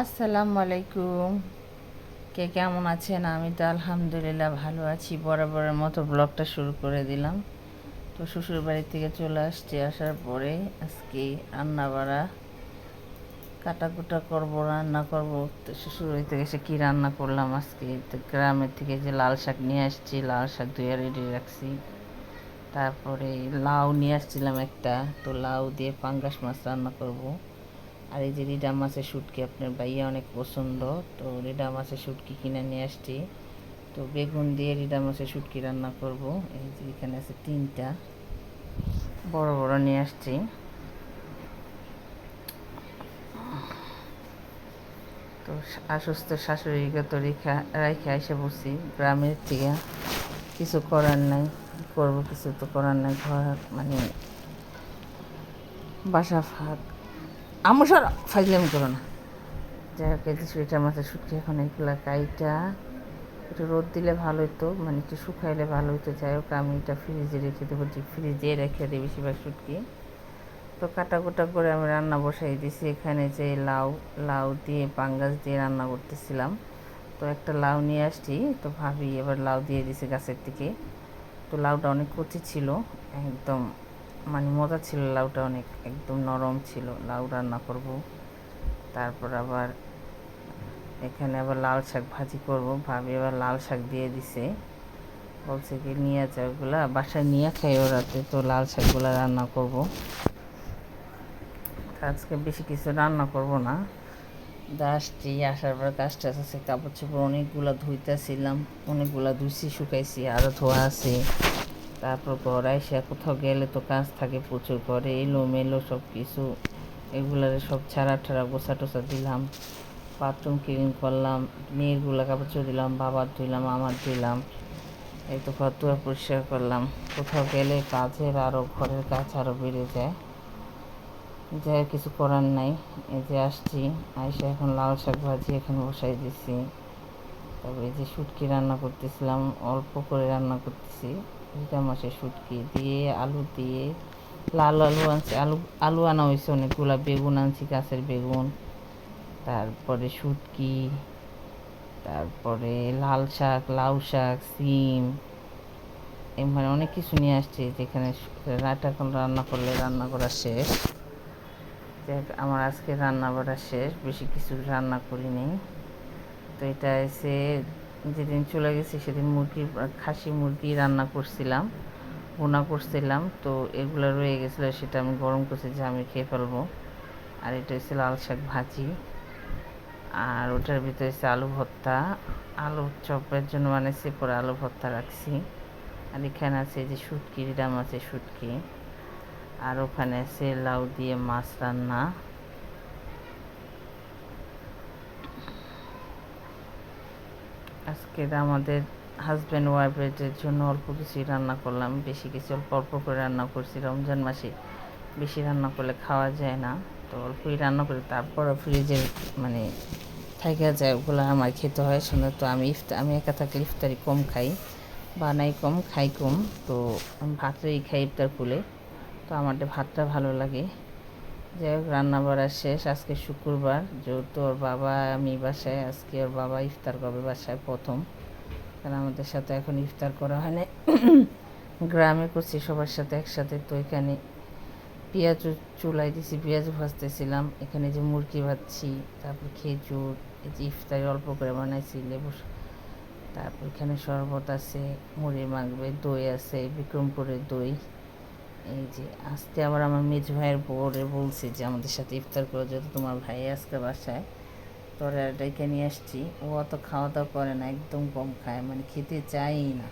আসসালামু আলাইকুম কে কেমন আছেন? আমি তো আলহামদুলিল্লাহ ভালো আছি। বরাবরের মতো ব্লগটা শুরু করে দিলাম। তো শ্বশুর বাড়ি থেকে চলে আসছি। আসার পরে আজকে রান্না বাড়া কাটাকুটা করব, রান্না করব। তো শ্বশুর বাড়ি থেকে এসে কী রান্না করলাম আজকে? তো গ্রামের থেকে যে লাল শাক নিয়ে আসছি, লাল শাক ধুয়ে রেডি রাখছি। তারপরে লাউ নিয়ে আসছিলাম একটা। তো লাউ দিয়ে পাঙ্গাস মাছ রান্না করব। আর এই যে রিডা মাছের শুটকি আপনার ভাইয়া অনেক পছন্দ, তো রিডা মাছের শুটকি কিনে নিয়ে আসছি। তো বেগুন দিয়ে রিডা মাছের শুটকি রান্না করব। এই যে এখানে আছে তিনটা। বড় বড় নিয়ে আসছি। তো অসুস্থ শাশুড়িকে তো রেখা, রেখে এসে বসি গ্রামের থেকে। কিছু করার নাই, করব কিছু তো করার নাই। ঘর মানে বাসা ফাঁক। আমু সর। ফাইজলামি করো না। যাই হোক, এই সুইটার মাছের শুটকি এখন এগুলো কাইটা, একটু রোদ দিলে ভালো হতো মানে একটু শুকাইলে ভালো হতো যাই হোক, আমি এটা ফ্রিজে রেখে দেবো, যে ফ্রিজে রেখে দিই বেশিরভাগ শুটকি তো কাটা কুটা করে আমি রান্না বসাই দিয়েছি এখানে যে লাউ লাউ দিয়ে, পাঙ্গাস দিয়ে রান্না করতেছিলাম। তো একটা লাউ নিয়ে আসছি। তো ভাবি এবার লাউ দিয়ে দিছি গাছের থেকে। তো লাউটা অনেক কচি ছিল, একদম মানে মজা ছিল, লাউটা অনেক একদম নরম ছিল। লাউ রান্না করব। তারপর আবার এখানে আবার লাল শাক ভাজি করব। ভাবি আবার লাল শাক দিয়ে দিছে। বলছে কি, নিয়ে আছে ওগুলা, বাসায় নিয়ে খাই ওরাতে তো লাল শাকগুলো রান্না করব। আজকে বেশি কিছু রান্না করব না। আসছি আসার পর কাজটা আছে, কাপড় চোপড় অনেকগুলো ধুইতেছিলাম, অনেকগুলো ধুইছি, শুকাইছি আরও ধোয়া আছে। তারপর ঘরে এসে কোথাও গেলে তো কাজ থাকে প্রচুর ঘরে এলো মেলো সব কিছু এগুলারে সব ছাড়া ঠাড়া গোছা টোছা দিলাম। বাথরুম ক্লিন করলাম মেয়েরগুলো কাপড় চোপড় দিলাম, বাবার ধুইলাম আমার ধুইলাম এই তো ঘর দুয়ার পরিষ্কার করলাম। কোথাও গেলে কাজের আরও ঘরের কাজ আরও বেড়ে যায়। যাই কিছু করার নাই। এই যে আসছি, আইসে এখন লাল শাক ভাজি এখানে বসাই দিছি। এই যে শুটকি রান্না করতেছিলাম, অল্প করে রান্না করতেছি। দুটা মাসের শুটকি দিয়ে, আলু দিয়ে, লাল আলু আনছি, আলু আলু আনা হয়েছে অনেকগুলা, বেগুন আনছি, গাছের বেগুন, তারপরে শুটকি, তারপরে লাল শাক, লাউ শাক, সিম মানে অনেক কিছু নিয়ে আসছি যেখানে এখন রান্না করলে রান্না করা শেষ। আমার আজকে রান্না করা শেষ, বেশি কিছু রান্না করিনি। তো এটা এসে যেদিন চলে গেছি সেদিন মুরগি, খাসি মুরগি রান্না করছিলাম বোনা করছিলাম, তো এগুলো রয়ে গেছিল, সেটা আমি গরম করছি যে আমি খেয়ে ফেলব। আর এটা হচ্ছে লাল শাক ভাজি। আর ওটার ভিতরে হচ্ছে আলু ভর্তা। আলু চপের জন্য বানাইছি, পরে আলু ভর্তা রাখছি। আর এখানে আছে যে শুটকি ডাম আছে শুটকি। আর ওখানে আছে লাউ দিয়ে মাছ রান্না। আজকে আমাদের হাজব্যান্ড ওয়াইফের জন্য অল্প কিছু রান্না করলাম, বেশি কিছু অল্প অল্প করে রান্না করছি। রমজান মাসে বেশি রান্না করলে খাওয়া যায় না, তো অল্পই রান্না করি, তারপরও ফ্রিজে মানে থাকা যায়, ওগুলো আমার খেতে হয়। শুনে তো আমি ইফতা, আমি একা থাকলে ইফতারি কম খাই, বানাই কম, খাই কম, তো আমি ভাতটাই খাই ইফতার ফুলে তো আমাদের ভাতটা ভালো লাগে। যাই হোক রান্না বাড়া শেষ। আজকে শুক্রবার। যেহেতু ওর বাবা, আমি বাসায়, আজকে ওর বাবা ইফতার করবে বাসায় প্রথম। কারণ আমাদের সাথে এখন ইফতার করা হয় না গ্রামে করছি, সবার সাথে একসাথে। তো এখানে পেঁয়াজ চুলাই দিছি পেঁয়াজ ভাজতেছিলাম। এখানে যে মুরগি ভাজছি, তারপর খেজুর, এই যে ইফতারি অল্প করে বানাইছি লেবু তারপর এখানে শরবত আছে, মুড়ি মাখবে, দই আছে, বিক্রমপুরের দই। এই যে আজকে আবার আমার মেজ ভাইয়ের বউরে বলছে যে আমাদের সাথে ইফতার করে, যেহেতু তোমার ভাই আজকে বাসায়। তোরা ডেকে নিয়ে আসছি। ও অত খাওয়া দাওয়া করে না, একদম কম খায় মানে খেতে চাই না।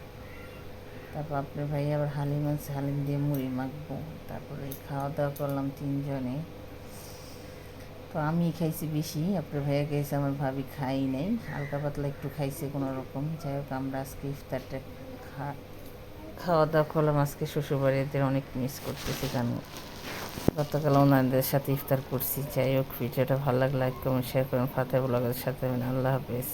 তারপর আপনার ভাই আবার হালিম আছে, হালিম দিয়ে মুড়ি মাখবো। তারপরে খাওয়া দাওয়া করলাম তিনজনে। তো আমি খাইছি বেশি, আপনার ভাইয়া খাইছে, আমার ভাবি খাই নেই। হালকা পাতলা একটু খাইছে কোনো রকম যাই হোক, আমরা আজকে ইফতারটা খা খাওয়া দাওয়া করলাম, আজকে শ্বশুরবাড়িদের অনেক মিস করতেছি, কারণ গতকাল ওনাদের সাথে ইফতার করছি। যাই হোক, ভিডিওটা ভালো লাগলে লাইক কমেন্ট শেয়ার করুন। ফাতে ব্লগের সাথে আল্লাহ হাফেজ।